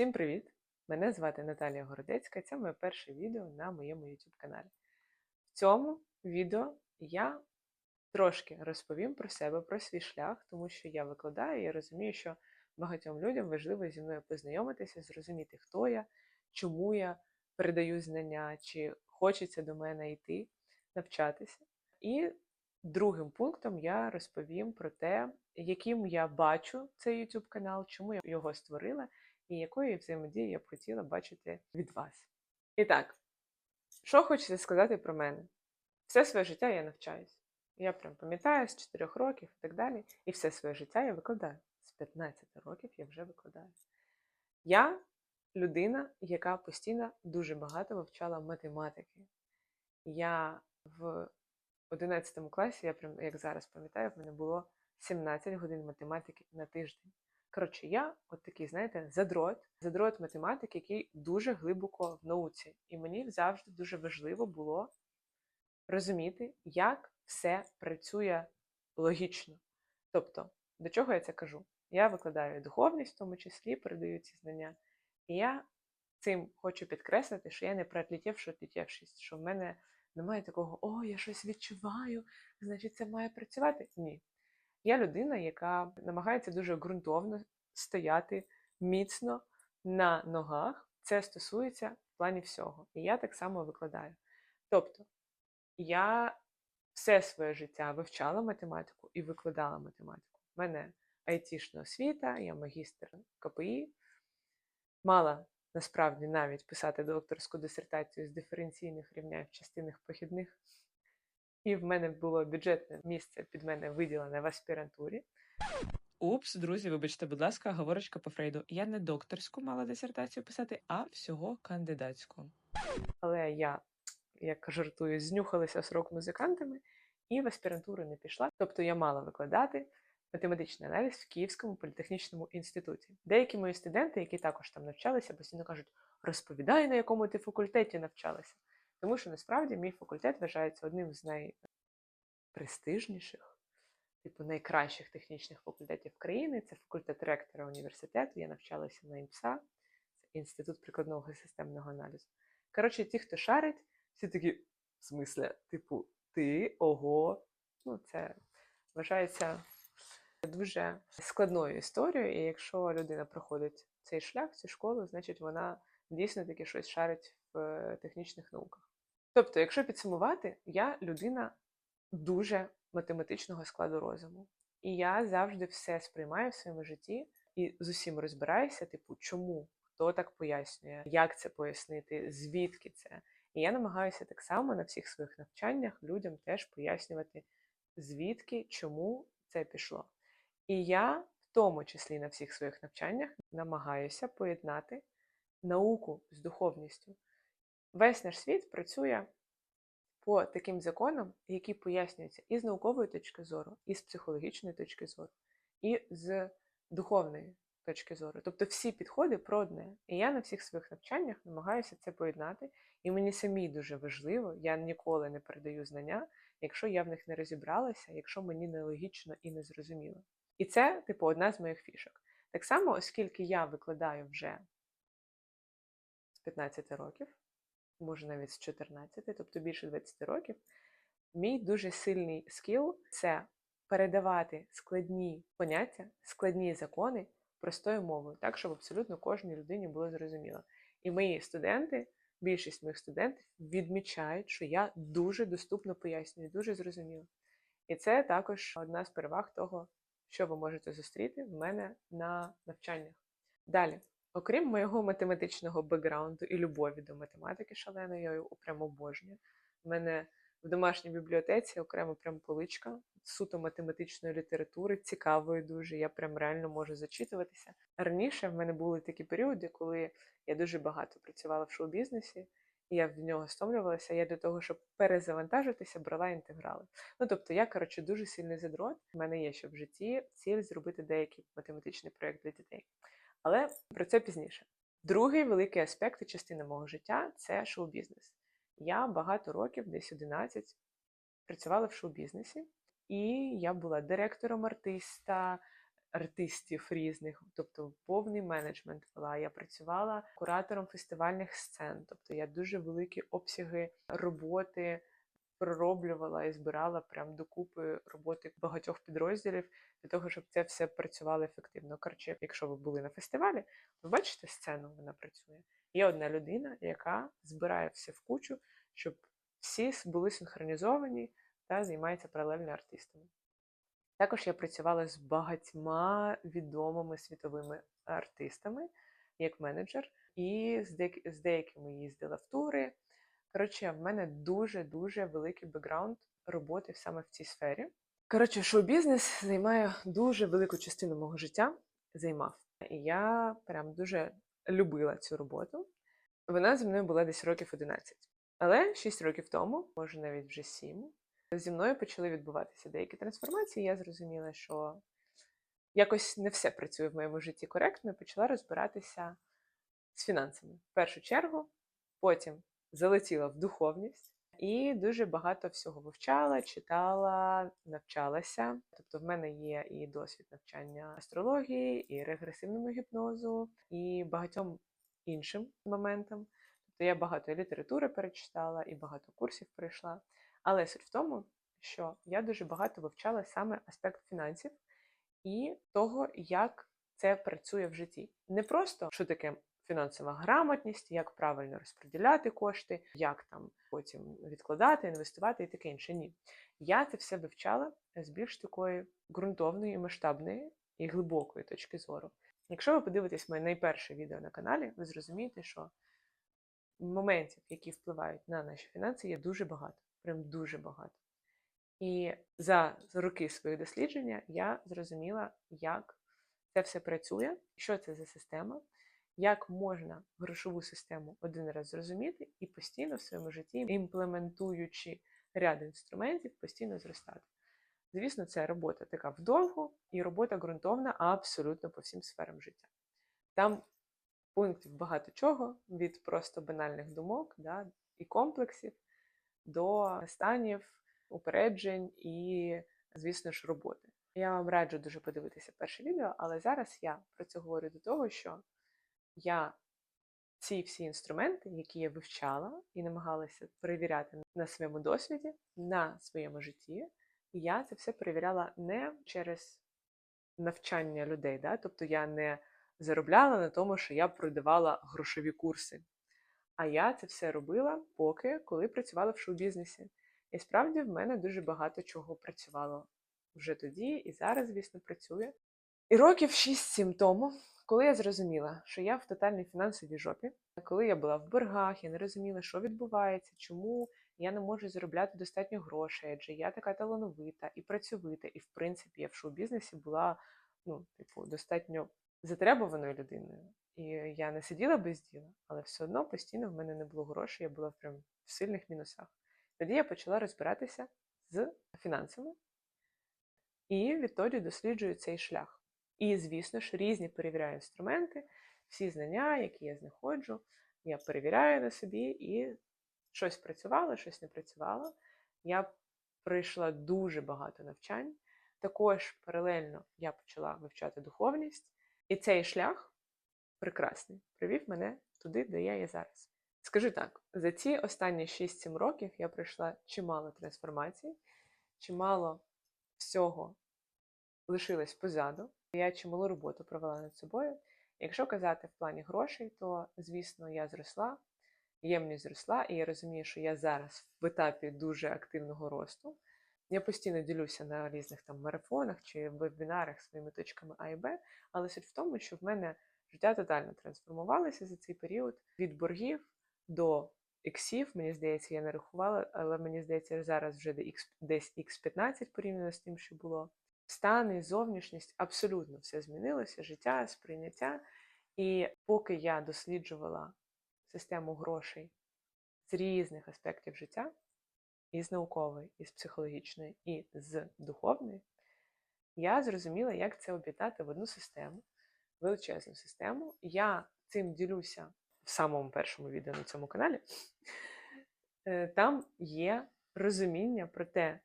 Всім привіт! Мене звати Наталія Городецька. Це моє перше відео на моєму YouTube каналі. В цьому відео я трошки розповім про себе, про свій шлях, тому що я викладаю і розумію, що багатьом людям важливо зі мною познайомитися, зрозуміти, хто я, чому я передаю знання, чи хочеться до мене йти, навчатися. І другим пунктом я розповім про те, яким я бачу цей YouTube канал, чому я його створила і якої взаємодії я б хотіла бачити від вас. І так, що хочеться сказати про мене? Все своє життя я навчаюсь. Я прям пам'ятаю з 4 років і так далі. І все своє життя я викладаю. З 15 років я вже викладаю. Я людина, яка постійно дуже багато вивчала математики. Я в 11 класі, я прям як зараз пам'ятаю, в мене було 17 годин математики на тиждень. Коротше, я от такий, знаєте, задрот, задрот математики, який дуже глибоко в науці. І мені завжди дуже важливо було розуміти, як все працює логічно. Тобто, до чого я це кажу? Я викладаю духовність, в тому числі, передаю ці знання. І я цим хочу підкреслити, що я не проотлетівши отлетівшись, що в мене немає такого, о, я щось відчуваю, значить, це має працювати. Ні. Я людина, яка намагається дуже ґрунтовно стояти міцно на ногах. Це стосується в плані всього. І я так само викладаю. Тобто, я все своє життя вивчала математику і викладала математику. У мене айтішна освіта, я магістр КПІ, мала насправді навіть писати докторську дисертацію з диференційних рівнянь в частинах похідних. І в мене було бюджетне місце під мене виділене в аспірантурі. Упс, друзі, вибачте, будь ласка, говорочка по Фрейду. Я не докторську мала дисертацію писати, а всього кандидатську. Але я, як жартую, знюхалася з рок-музикантами і в аспірантуру не пішла. Тобто я мала викладати математичний аналіз в Київському політехнічному інституті. Деякі мої студенти, які також там навчалися, постійно кажуть: розповідай, на якому ти факультеті навчалася. Тому що насправді мій факультет вважається одним з найпрестижніших, типу найкращих технічних факультетів країни. Це факультет ректора університету. Я навчалася на ІМСА, це інститут прикладного системного аналізу. Коротше, ті, хто шарить, всі такі, в смислі, типу, ти, ого, ну це вважається дуже складною історією. І якщо людина проходить цей шлях, цю школу, значить вона дійсно таки щось шарить в технічних науках. Тобто, якщо підсумувати, я людина дуже математичного складу розуму. І я завжди все сприймаю в своєму житті і з усім розбираюся, типу, чому, хто так пояснює, як це пояснити, звідки це. І я намагаюся так само на всіх своїх навчаннях людям теж пояснювати, звідки, чому це пішло. І я, в тому числі на всіх своїх навчаннях, намагаюся поєднати науку з духовністю. Весь наш світ працює по таким законам, які пояснюються і з наукової точки зору, і з психологічної точки зору, і з духовної точки зору. Тобто всі підходи про одне. І я на всіх своїх навчаннях намагаюся це поєднати. І мені самій дуже важливо, я ніколи не передаю знання, якщо я в них не розібралася, якщо мені нелогічно і не зрозуміло. І це, типу, одна з моїх фішок. Так само, оскільки я викладаю вже з 15 років, може навіть з 14, тобто більше 20 років, мій дуже сильний скіл це передавати складні поняття, складні закони простою мовою, так, щоб абсолютно кожній людині було зрозуміло. І мої студенти, більшість моїх студентів відмічають, що я дуже доступно пояснюю, дуже зрозуміло. І це також одна з переваг того, що ви можете зустріти в мене на навчаннях. Далі. Окрім моєго математичного бекграунду і любові до математики шаленої, я її прямо обожнюю. У мене в домашній бібліотеці окремо прям поличка суто математичної літератури, цікавої дуже. Я прям реально можу зачитуватися. Раніше в мене були такі періоди, коли я дуже багато працювала в шоу-бізнесі, я в нього стомлювалася. Я для того, щоб перезавантажитися, брала інтеграли. Ну тобто, я, коротше, дуже сильний задрот. У мене є ще в житті ціль зробити деякий математичний проєкт для дітей. Але про це пізніше. Другий великий аспект і частина мого життя це шоу-бізнес. Я багато років, десь 11, працювала в шоу-бізнесі, і я була директором артиста, артистів різних, тобто повний менеджмент вела. Я працювала куратором фестивальних сцен, тобто я дуже великі обсяги роботи пророблювала і збирала прям докупи роботи багатьох підрозділів для того, щоб це все працювало ефективно. Коротше, якщо ви були на фестивалі, ви бачите сцену, вона працює. Є одна людина, яка збирає все в кучу, щоб всі були синхронізовані та займається паралельно артистами. Також я працювала з багатьма відомими світовими артистами як менеджер, і з, деяк- з деякими їздила в тури. Коротше, в мене дуже-дуже великий бекграунд роботи саме в цій сфері. Коротше, шоу-бізнес займає дуже велику частину мого життя, займав. І я прям дуже любила цю роботу. Вона зі мною була десь років 11. Але 6 років тому, може навіть вже 7, зі мною почали відбуватися деякі трансформації. Я зрозуміла, що якось не все працює в моєму житті коректно, і почала розбиратися з фінансами. В першу чергу, потім залетіла в духовність і дуже багато всього вивчала, читала, навчалася. Тобто, в мене є і досвід навчання астрології, і регресивному гіпнозу, і багатьом іншим моментам. Тобто я багато літератури перечитала, і багато курсів пройшла. Але суть в тому, що я дуже багато вивчала саме аспект фінансів і того, як це працює в житті. Не просто що таке фінансова грамотність, як правильно розподіляти кошти, як там потім відкладати, інвестувати і таке інше. Ні. Я це все вивчала з більш такої ґрунтовної, масштабної і глибокої точки зору. Якщо ви подивитесь моє найперше відео на каналі, ви зрозумієте, що моментів, які впливають на наші фінанси, є дуже багато, прям дуже багато. І за роки своїх дослідження я зрозуміла, як це все працює, що це за система, як можна грошову систему один раз зрозуміти і постійно в своєму житті, імплементуючи ряд інструментів, постійно зростати. Звісно, це робота така вдовго і робота ґрунтовна абсолютно по всім сферам життя. Там пунктів багато чого, від просто банальних думок да, і комплексів до станів, упереджень і, звісно ж, роботи. Я вам раджу дуже подивитися перше відео, але зараз я про це говорю до того, що я ці всі інструменти, які я вивчала і намагалася перевіряти на своєму досвіді, на своєму житті, я це все перевіряла не через навчання людей. Да? Тобто я не заробляла на тому, що я продавала грошові курси. А я це все робила поки коли працювала в шоу-бізнесі. І справді в мене дуже багато чого працювало вже тоді, і зараз, звісно, працює. І років 6-7 тому, коли я зрозуміла, що я в тотальній фінансовій жопі, коли я була в боргах, я не розуміла, що відбувається, чому я не можу заробляти достатньо грошей, адже я така талановита і працьовита, і в принципі я в шоу-бізнесі була ну, типу, достатньо затребуваною людиною. І я не сиділа без діла, але все одно постійно в мене не було грошей, я була прям в сильних мінусах. Тоді я почала розбиратися з фінансами і відтоді досліджую цей шлях. І, звісно ж, різні перевіряю інструменти, всі знання, які я знаходжу, я перевіряю на собі і щось працювало, щось не працювало. Я пройшла дуже багато навчань. Також паралельно я почала вивчати духовність, і цей шлях прекрасний привів мене туди, де я є зараз. Скажу так: за ці останні 6-7 років я пройшла чимало трансформацій, чимало всього лишилось позаду. Я чималу роботу провела над собою. Якщо казати в плані грошей, то звісно я зросла, ємність зросла, і я розумію, що я зараз в етапі дуже активного росту. Я постійно ділюся на різних там марафонах чи вебінарах своїми точками А і Б, але суть в тому, що в мене життя тотально трансформувалося за цей період від боргів до іксів. Мені здається, я не рахувала, але мені здається, зараз вже десь X15 порівняно з тим, що було. Стан і зовнішність абсолютно все змінилося, життя, сприйняття. І поки я досліджувала систему грошей з різних аспектів життя, і з наукової, і з психологічної, і з духовної, я зрозуміла, як це об'єднати в одну систему, величезну систему. Я цим ділюся в самому першому відео на цьому каналі. Е, Там є розуміння про те,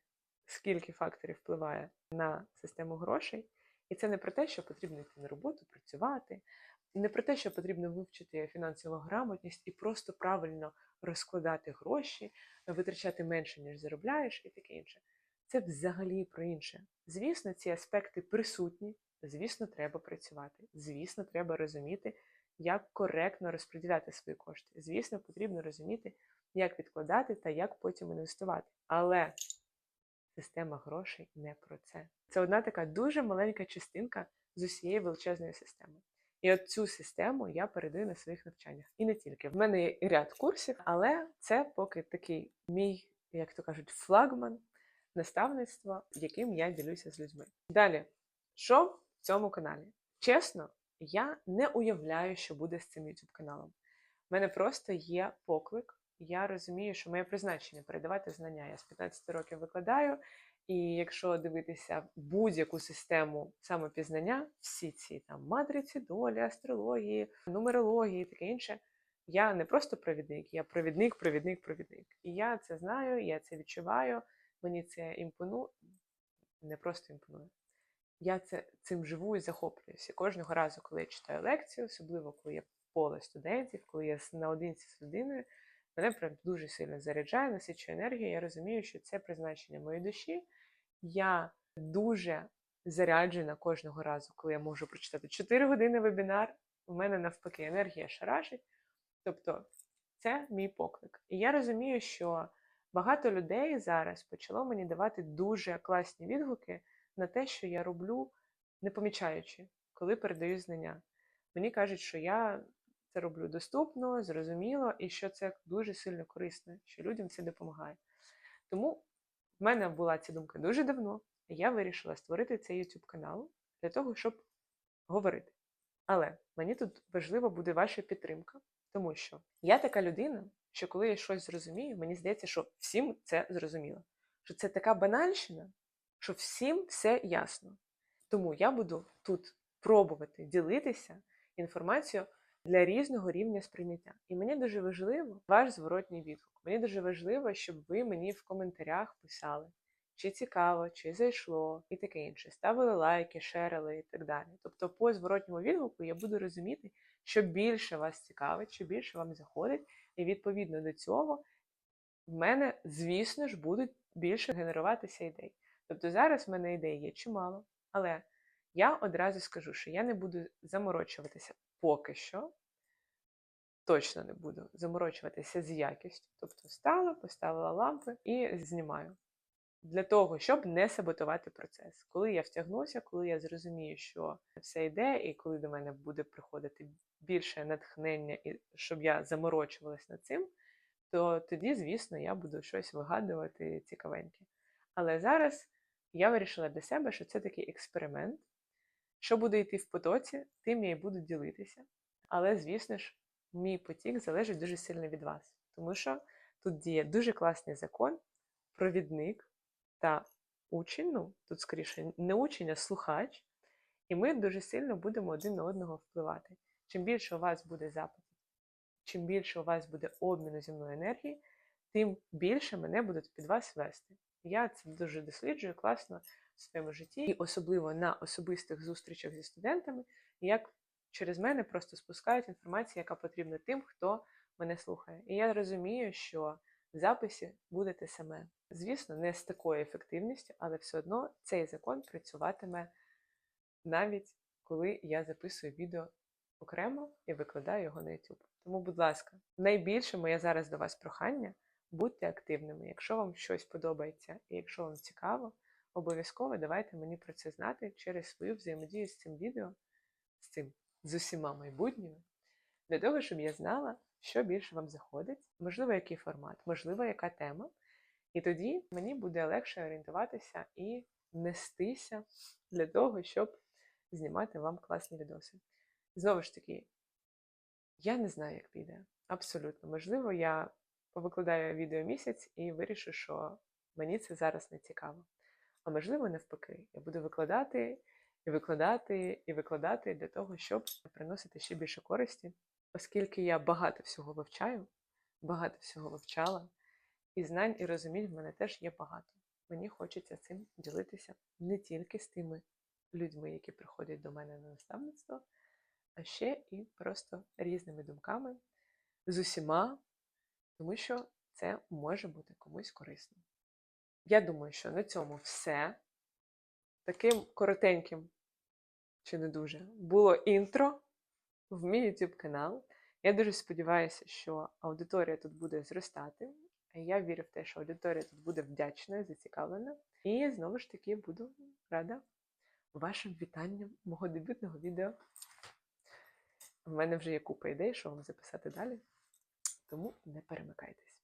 скільки факторів впливає на систему грошей, І це не про те, що потрібно йти на роботу, працювати, не про те, що потрібно вивчити фінансову грамотність і просто правильно розкладати гроші, витрачати менше, ніж заробляєш, і таке інше. Це взагалі про інше. Звісно, ці аспекти присутні, звісно, треба працювати. Звісно, треба розуміти, як коректно розподіляти свої кошти. Звісно, потрібно розуміти, як відкладати та як потім інвестувати. Але система грошей не про це. Це одна така дуже маленька частинка з усієї величезної системи. І от цю систему я передаю на своїх навчаннях. І не тільки. В мене є ряд курсів, але це поки такий мій, як то кажуть, флагман наставництва, яким я ділюся з людьми. Далі, що цьому каналі? Чесно, я не уявляю, що буде з цим YouTube каналом. У мене просто є поклик. Я розумію, що моє призначення передавати знання. Я з 15 років викладаю, і якщо дивитися будь-яку систему самопізнання, всі ці там матриці, долі, астрології, нумерології, таке інше. Я не просто провідник, я провідник, провідник, провідник. І я це знаю, я це відчуваю. Мені це імпонує, не просто імпонує. Я це цим живу і захоплююся. Кожного разу, коли я читаю лекцію, особливо коли я поле студентів, коли я наодинці з людиною, мене прям дуже сильно заряджає, насичує енергію. Я розумію, що це призначення моєї душі. Я дуже заряджена кожного разу, коли я можу прочитати 4 години вебінар. У мене навпаки енергія шарашить. Тобто, це мій поклик. І я розумію, що багато людей зараз почало мені давати дуже класні відгуки на те, що я роблю, не помічаючи, коли передаю знання. Мені кажуть, що я це роблю доступно, зрозуміло, і що це дуже сильно корисно, що людям це допомагає. Тому в мене була ця думка дуже давно, і я вирішила створити цей YouTube канал для того, щоб говорити. Але мені тут важлива буде ваша підтримка, тому що я така людина, що коли я щось зрозумію, мені здається, що всім це зрозуміло. Що це така банальщина, що всім все ясно. Тому я буду тут пробувати ділитися інформацією для різного рівня сприйняття. І мені дуже важливо ваш зворотній відгук. Мені дуже важливо, щоб ви мені в коментарях писали, чи цікаво, чи зайшло, і таке інше. Ставили лайки, шерили і так далі. Тобто, по зворотньому відгуку я буду розуміти, що більше вас цікавить, що більше вам заходить, і відповідно до цього в мене, звісно ж, будуть більше генеруватися ідей. Тобто зараз в мене ідей є чимало, але я одразу скажу, що я не буду заморочуватися поки що. Точно не буду заморочуватися з якістю. Тобто встала, поставила лампи і знімаю. Для того, щоб не саботувати процес. Коли я втягнуся, коли я зрозумію, що все йде, і коли до мене буде приходити більше натхнення, і щоб я заморочувалась над цим, то тоді, звісно, я буду щось вигадувати цікавеньке. Але зараз я вирішила для себе, що це такий експеримент. Що буде йти в потоці, тим я і буду ділитися. Але, звісно ж, мій потік залежить дуже сильно від вас, тому що тут діє дуже класний закон, провідник та учень, ну тут скоріше не учень, а слухач, і ми дуже сильно будемо один на одного впливати. Чим більше у вас буде запитів, чим більше у вас буде обміну зі мною енергії, тим більше мене будуть під вас вести. Я це дуже досліджую класно в своєму житті, і особливо на особистих зустрічах зі студентами, як через мене просто спускають інформацію, яка потрібна тим, хто мене слухає. І я розумію, що в записі буде те саме. Звісно, не з такою ефективністю, але все одно цей закон працюватиме навіть коли я записую відео окремо і викладаю його на YouTube. Тому, будь ласка, найбільше моє зараз до вас прохання будьте активними. Якщо вам щось подобається і якщо вам цікаво, обов'язково давайте мені про це знати через свою взаємодію з цим відео, з цим з усіма майбутніми, для того, щоб я знала, що більше вам заходить, можливо, який формат, можливо, яка тема. І тоді мені буде легше орієнтуватися і нестися для того, щоб знімати вам класні відоси. Знову ж таки, я не знаю, як піде. Абсолютно. Можливо, я повикладаю відео місяць і вирішу, що мені це зараз не цікаво. А можливо, навпаки, я буду викладати і викладати і викладати для того, щоб приносити ще більше користі, оскільки я багато всього вивчаю, багато всього вивчала, і знань і розумінь в мене теж є багато. Мені хочеться цим ділитися не тільки з тими людьми, які приходять до мене на наставництво, а ще і просто різними думками з усіма, тому що це може бути комусь корисно. Я думаю, що на цьому все. Таким коротеньким, чи не дуже, було інтро в мій YouTube канал. Я дуже сподіваюся, що аудиторія тут буде зростати. Я вірю в те, що аудиторія тут буде вдячна, зацікавлена. І знову ж таки буду рада вашим вітанням мого дебютного відео. В мене вже є купа ідей, що вам записати далі. Тому не перемикайтесь.